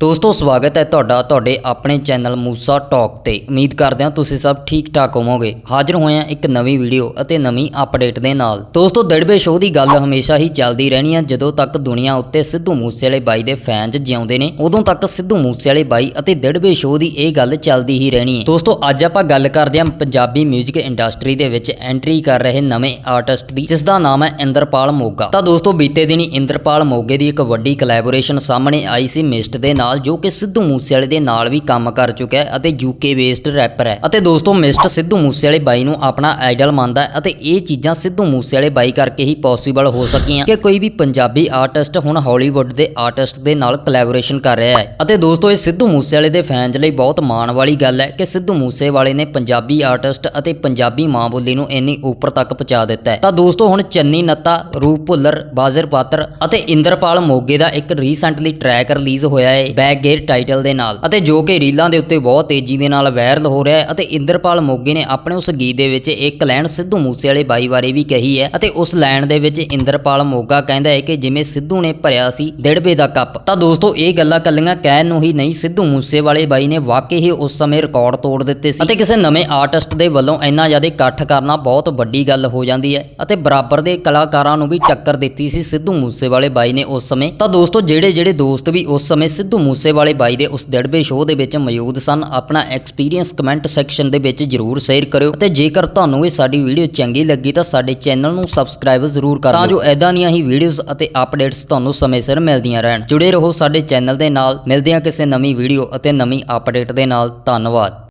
ਦੋਸਤੋ, ਸਵਾਗਤ ਹੈ ਤੁਹਾਡਾ ਤੁਹਾਡੇ ਆਪਣੇ ਚੈਨਲ ਮੂਸਾ ਟਾਕ ਤੇ। ਉਮੀਦ ਕਰਦੇ ਹਾਂ ਤੁਸੀਂ ਸਭ ਠੀਕ ਠਾਕ ਹੋਵੋਗੇ। ਹਾਜ਼ਰ ਹੋਏ ਹਾਂ ਇੱਕ ਨਵੀਂ ਵੀਡੀਓ ਅਤੇ ਨਵੀਂ ਅਪਡੇਟ ਦੇ ਨਾਲ। ਦੋਸਤੋ, ਦੜਬੇ ਸ਼ੋਅ ਦੀ ਗੱਲ ਹਮੇਸ਼ਾ ਹੀ ਚੱਲਦੀ ਰਹਿਣੀ ਹੈ। ਜਦੋਂ ਤੱਕ ਦੁਨੀਆ ਉੱਤੇ ਸਿੱਧੂ ਮੂਸੇਵਾਲੇ ਬਾਈ ਦੇ ਫੈਨਸ ਜਿਉਂਦੇ ਨੇ, ਉਦੋਂ ਤੱਕ ਸਿੱਧੂ ਮੂਸੇਵਾਲੇ ਬਾਈ ਅਤੇ ਦੜਬੇ ਸ਼ੋਅ ਦੀ ਇਹ ਗੱਲ ਚੱਲਦੀ ਹੀ ਰਹਿਣੀ ਹੈ। ਦੋਸਤੋ, ਅੱਜ ਆਪਾਂ ਗੱਲ ਕਰਦੇ ਹਾਂ ਪੰਜਾਬੀ 뮤직 ਇੰਡਸਟਰੀ ਦੇ ਵਿੱਚ ਐਂਟਰੀ ਕਰ ਰਹੇ ਨਵੇਂ ਆਰਟਿਸਟ ਦੀ ਜਿਸ ਦਾ ਨਾਮ ਹੈ ਇੰਦਰਪਾਲ ਮੋਗਾ। ਤਾਂ ਦੋਸਤੋ, ਬੀਤੇ ਦਿਨੀ ਇੰਦਰਪਾਲ ਮੋਗੇ ਦੀ ਇੱਕ ਵੱਡੀ ਕੋਲੈਬੋਰੇਸ਼ਨ ਸਾਹਮਣੇ ਆਈ ਸੀ। ਮਿਸਟ ਦੇ ਨਾਲ ਜੋ ਕਿ ਸਿੱਧੂ ਮੂਸੇਵਾਲੇ ਦੇ ਨਾਲ ਵੀ ਕੰਮ ਕਰ ਚੁੱਕਿਆ ਹੈ ਅਤੇ ਯੂਕੇ ਬੇਸਡ ਰੈਪਰ ਹੈ। ਅਤੇ ਦੋਸਤੋ ਮਿਸਟ ਸਿੱਧੂ ਮੂਸੇਵਾਲੇ ਬਾਈ ਨੂੰ ਆਪਣਾ ਆਈਡਲ ਮੰਨਦਾ ਹੈ ਅਤੇ ਇਹ ਚੀਜ਼ਾਂ ਸਿੱਧੂ ਮੂਸੇਵਾਲੇ ਬਾਈ ਕਰਕੇ ਹੀ ਪੋਸੀਬਲ ਹੋ ਸਕੀਆਂ ਕਿ ਕੋਈ ਵੀ ਪੰਜਾਬੀ ਆਰਟਿਸਟ ਹੁਣ ਹਾਲੀਵੁੱਡ ਦੇ ਆਰਟਿਸਟ ਦੇ ਨਾਲ ਕੋਲੈਬੋਰੇਸ਼ਨ ਕਰ ਰਿਹਾ ਹੈ। ਅਤੇ ਦੋਸਤੋ, ਇਹ ਸਿੱਧੂ ਮੂਸੇਵਾਲੇ ਦੇ ਫੈਨਸ ਲਈ ਬਹੁਤ ਮਾਣ ਵਾਲੀ ਗੱਲ ਹੈ ਕਿ ਸਿੱਧੂ ਮੂਸੇਵਾਲੇ ਨੇ ਪੰਜਾਬੀ ਆਰਟਿਸਟ ਅਤੇ ਪੰਜਾਬੀ ਮਾਂ ਬੋਲੀ ਨੂੰ ਇੰਨੀ ਉੱਪਰ ਤੱਕ ਪਹੁੰਚਾ ਦਿੱਤਾ ਹੈ। ਤਾਂ ਦੋਸਤੋ, ਹੁਣ ਚੰਨੀ ਨੱਤਾ, ਰੂਪ ਭੁੱਲਰ, ਬਾਜ਼ਰ ਪਾਤਰ ਅਤੇ ਇੰਦਰਪਾਲ ਮੋਗੇ ਦਾ ਇੱਕ ਰੀਸੈਂਟਲੀ ਟਰੈਕ ਰਿਲੀਜ਼ ਹੋਇਆ ਹੈ। ਬੈਕ ਗੇਅਰ ਟਾਈਟਲ ਦੇ ਨਾਲ। ਅਤੇ ਜੋ ਕਿ ਰੀਲਾਂ ਦੇ ਉੱਤੇ ਬਹੁਤ ਤੇਜ਼ੀ ਦੇ ਨਾਲ ਵਾਇਰਲ ਹੋ ਰਿਹਾ ਹੈ ਅਤੇ ਇੰਦਰਪਾਲ ਮੋਗੇ ਨੇ ਆਪਣੇ ਉਸ ਗੀਤ ਦੇ ਵਿੱਚ ਇੱਕ ਲਾਈਨ ਸਿੱਧੂ ਮੂਸੇਵਾਲੇ ਬਾਈ ਬਾਰੇ ਵੀ ਕਹੀ ਹੈ ਅਤੇ ਉਸ ਲਾਈਨ ਦੇ ਵਿੱਚ ਇੰਦਰਪਾਲ ਮੋਗਾ ਕਹਿੰਦਾ ਹੈ ਕਿ ਜਿਵੇਂ ਸਿੱਧੂ ਨੇ ਭਰਿਆ ਸੀ ਡਿੜਬੇ ਦਾ ਕੱਪ। ਤਾਂ ਦੋਸਤੋ, ਇਹ ਗੱਲਾਂ ਕੱਲੀਆਂ ਕਹਿਣ ਨੂੰ ਹੀ ਨਹੀਂ, ਸਿੱਧੂ ਮੂਸੇਵਾਲੇ ਬਾਈ ਨੇ ਵਾਕਈ ਹੀ ਉਸ ਸਮੇਂ ਰਿਕਾਰਡ ਤੋੜ ਦਿੱਤੇ ਸੀ। ਅਤੇ ਕਿਸੇ ਨਵੇਂ ਆਰਟਿਸਟ ਦੇ ਵੱਲੋਂ ਇੰਨਾ ਜ਼ਿਆਦਾ ਇਕੱਠ ਕਰਨਾ ਬਹੁਤ ਵੱਡੀ ਗੱਲ ਹੋ ਜਾਂਦੀ ਹੈ ਅਤੇ ਬਰਾਬਰ ਦੇ ਕਲਾਕਾਰਾਂ ਨੂੰ ਵੀ ਟੱਕਰ ਦਿੱਤੀ ਸੀ ਸਿੱਧੂ ਮੂਸੇਵਾਲੇ ਬਾਈ ਨੇ ਉਸ ਸਮੇਂ। ਤਾਂ ਦੋਸਤੋ ਜਿਹੜੇ ਜਿਹੜੇ ਦੋਸਤ ਵੀ ਉਸ ਸਮੇਂ ਸਿੱਧੂ ਮੂਸੇਵਾਲੇ ਬਾਈ ਦੇ ਉਸ ਦਿੜਬੇ ਸ਼ੋਅ ਦੇ ਵਿੱਚ ਮੌਜੂਦ ਸਨ। ਆਪਣਾ ਐਕਸਪੀਰੀਅੰਸ ਕਮੈਂਟ ਸੈਕਸ਼ਨ ਦੇ ਵਿੱਚ ਜਰੂਰ ਸ਼ੇਅਰ ਕਰਿਓ ਅਤੇ ਜੇਕਰ ਤੁਹਾਨੂੰ ਇਹ ਸਾਡੀ ਵੀਡੀਓ ਚੰਗੀ ਲੱਗੀ ਤਾਂ ਸਾਡੇ ਚੈਨਲ ਨੂੰ ਸਬਸਕ੍ਰਾਈਬ ਜ਼ਰੂਰ ਕਰ ਦਿਓ। ਤਾਂ ਜੋ ਐਦਾਂ ਦੀਆਂ ਹੀ ਵੀਡੀਓਜ਼ ਅਤੇ ਅਪਡੇਟਸ ਤੁਹਾਨੂੰ ਸਮੇਂ ਸਿਰ ਮਿਲਦੀਆਂ ਰਹਿਣ। ਜੁੜੇ ਰਹੋ ਸਾਡੇ ਚੈਨਲ ਦੇ ਨਾਲ। ਮਿਲਦੇ ਹਾਂ ਕਿਸੇ ਨਵੀਂ ਵੀਡੀਓ ਅਤੇ ਨਵੀਂ ਅਪਡੇਟ ਦੇ ਨਾਲ। ਧੰਨਵਾਦ।